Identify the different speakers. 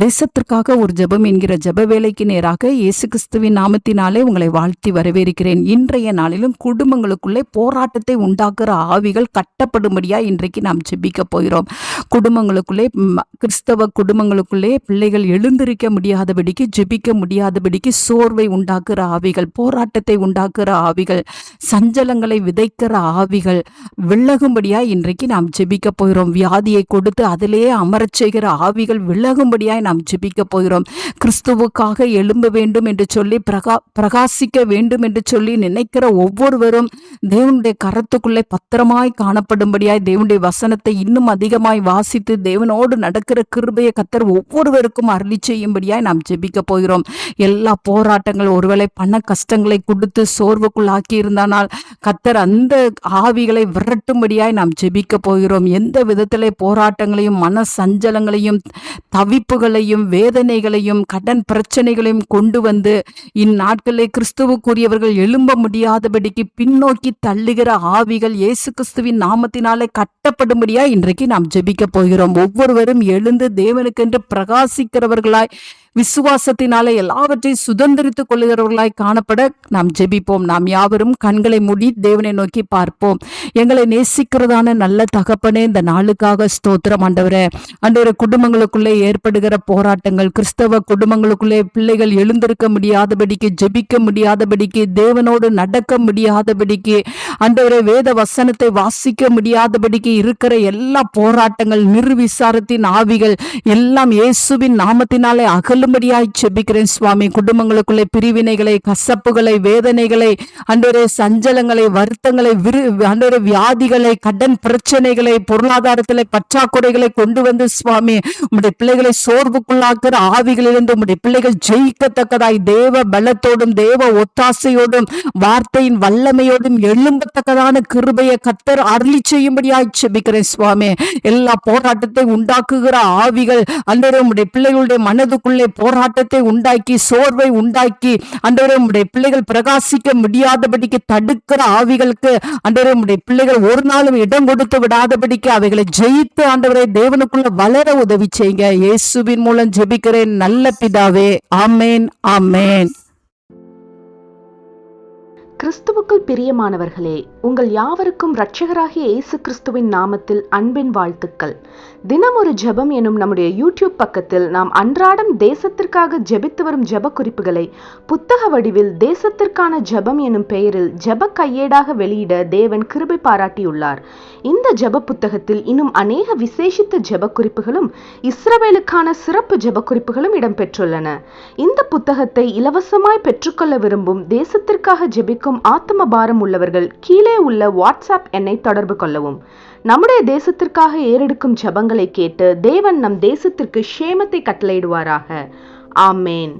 Speaker 1: தேசத்திற்காக ஒரு ஜெபம் என்கிற ஜெப வேலைக்கு நேராக இயேசு கிறிஸ்துவின் நாமத்தினாலே உங்களை வாழ்த்தி வரவேற்கிறேன். இன்றைய நாளிலும் குடும்பங்களுக்குள்ளே போராட்டத்தை உண்டாக்குற ஆவிகள் கட்டப்படும்படியா இன்றைக்கு நாம் ஜெபிக்க போகிறோம். குடும்பங்களுக்குள்ளே கிறிஸ்தவ குடும்பங்களுக்குள்ளே பிள்ளைகள் எழுந்திருக்க முடியாதபடிக்கு ஜெபிக்க முடியாதபடிக்கு சோர்வை உண்டாக்குற ஆவிகள் போராட்டத்தை உண்டாக்குற ஆவிகள் சஞ்சலங்களை விதைக்கிற ஆவிகள் விலகும்படியா இன்றைக்கு நாம் ஜெபிக்க போகிறோம். வியாதியை கொடுத்து அதிலேயே அமரச் செய்கிற ஆவிகள் விலகும்படியாய் நாம் ஜெபிக்க போகிறோம். கிறிஸ்துவுக்காக எழும்ப வேண்டும் என்று சொல்லி பிரகா பிரகாசிக்க வேண்டும் என்று சொல்லி நினைக்கிற ஒவ்வொருவரும் தேவனுடைய கரத்துக்குள்ளே பத்திரமாய் காணப்படும்படியாய் தேவனுடைய வசனத்தை இன்னும் அதிகமாய் வாசித்து தேவனோடு நடக்கிற கிருபையை கத்தர் ஒவ்வொருவருக்கும் அருளி செய்யும்படியாய் நாம் ஜெபிக்க போகிறோம். எல்லா போராட்டங்கள் ஒருவேளை பண கஷ்டங்களை கொடுத்து சோர்வுக்குள்ளாக்கி இருந்தானால் கத்தர் அந்த ஆவிகளை விரட்டும்படியாய் நாம் ஜெபிக்க போகிறோம். எந்த விதத்திலே போராட்டங்களையும் மன சஞ்சலங்களையும் தவிப்புகள் துன்பங்களையும் வேதனைகளையும் கடன் பிரச்சனைகளையும் கொண்டு வந்து இந்நாட்களில் கிறிஸ்துவுக்குரியவர்கள் எழும்ப முடியாதபடிக்கு பின்னோக்கி தள்ளுகிற ஆவிகள் இயேசு கிறிஸ்துவின் நாமத்தினாலே கட்டப்படும்படியா இன்றைக்கு நாம் ஜெபிக்க போகிறோம். ஒவ்வொருவரும் எழுந்து தேவனுக்கென்று பிரகாசிக்கிறவர்களாய் விசுவாசத்தினாலே எல்லாவற்றையும் சுதந்திரித்துக் கொள்கிறவர்களாய் காணப்பட நாம் ஜெபிப்போம். நாம் யாவரும் கண்களை மூடி தேவனை நோக்கி பார்ப்போம். எங்களை நேசிக்கிறதான நல்ல தகப்பனே இந்த நாளுக்காக ஸ்தோத்திரம் ஆண்டவரே. அன்றைய குடும்பங்களுக்குள்ளே ஏற்படுகிற போராட்டங்கள் கிறிஸ்தவ குடும்பங்களுக்குள்ளே பிள்ளைகள் எழுந்திருக்க முடியாதபடிக்கு ஜெபிக்க முடியாதபடிக்கு தேவனோடு நடக்க முடியாதபடிக்கு அன்றைய வேத வசனத்தை வாசிக்க முடியாதபடிக்கு இருக்கிற எல்லா போராட்டங்கள் நிர்விசாரத்தின் ஆவிகள் எல்லாம் இயேசுவின் நாமத்தினாலே அகல் அகலும்படியாய் செபிக்கிறேன் சுவாமி. குடும்பங்களுக்குள்ளே பிரிவினைகளை கசப்புகளை வேதனைகளை அன்றொரு சஞ்சலங்களை வருத்தங்களை விரு அன்றொரு வியாதிகளை கடன் பிரச்சனைகளை பொருளாதாரத்திலே பற்றாக்குறைகளை கொண்டு வந்து சுவாமி. உம்முடைய பிள்ளைகளை சோர்வுக்குள்ளாக்குற ஆவிகளிலிருந்து உம்முடைய பிள்ளைகள் ஜெயிக்கத்தக்கதாய் தேவ பலத்தோடும் தேவ ஒத்தாசையோடும் வார்த்தையின் வல்லமையோடும் எழும்பத்தக்கதான கிருபையை கத்தர் அருளி செய்யும்படியாய் செபிக்கிறேன் சுவாமி. எல்லா போராட்டத்தை உண்டாக்குகிற ஆவிகள் அன்றொரு உம்முடைய பிள்ளைகளுடைய மனதுக்குள்ளே போராட்டத்தை உண்டாக்கி சோர்வை உண்டாக்கி அன்றொரு உம்முடைய பிள்ளைகள் பிரகாசிக்க முடியாதபடிக்கு தடுக்கிற ஆவிகளுக்கு அன்றொரு உம்முடைய பிள்ளைகள் ஒரு நாளும் இடம் கொடுத்து விடாதபடிக்கு அவைகளை ஜெயித்து ஆண்டவரை தேவனுக்குள்ள வளர உதவி செய்யுங்க. இயேசுவின் மூலம் ஜெபிக்கிறேன். நல்ல பிதாவே. ஆமேன் ஆமேன்.
Speaker 2: கிறிஸ்துவுக்குள் பிரியமானவர்களே உங்கள் யாவருக்கும் இரட்சகராகிய இயேசு கிறிஸ்துவின் நாமத்தில் அன்பின் வாழ்த்துக்கள். தினம் ஒரு ஜெபம் எனும் நம்முடைய யூடியூப் பக்கத்தில் நாம் அன்றாடம் தேசத்திற்காக ஜெபித்து வரும் ஜெப குறிப்புகளை புத்தக வடிவில் தேசத்திற்கான ஜெபம் எனும் பெயரில் ஜெப கையேடாக வெளியிட தேவன் கிருபை பாராட்டியுள்ளார். இந்த ஜெப புத்தகத்தில் இன்னும் அநேக விசேஷித்த ஜெப குறிப்புகளும் இஸ்ரவேலுக்கான சிறப்பு ஜெப குறிப்புகளும் இடம்பெற்றுள்ளன. இந்த புத்தகத்தை இலவசமாய் பெற்றுக்கொள்ள விரும்பும் தேசத்திற்காக ஜெபிக்கும் ஆத்ம பாரம் உள்ளவர்கள் கீழே உள்ள வாட்ஸ்அப் எண்ணை தொடர்பு கொள்ளவும். நம்முடைய தேசத்திற்காக ஏறெடுக்கும் ஜெபங்களை கேட்டு தேவன் நம் தேசத்திற்கு க்ஷேமத்தை கட்டளையிடுவாராக. ஆமேன்.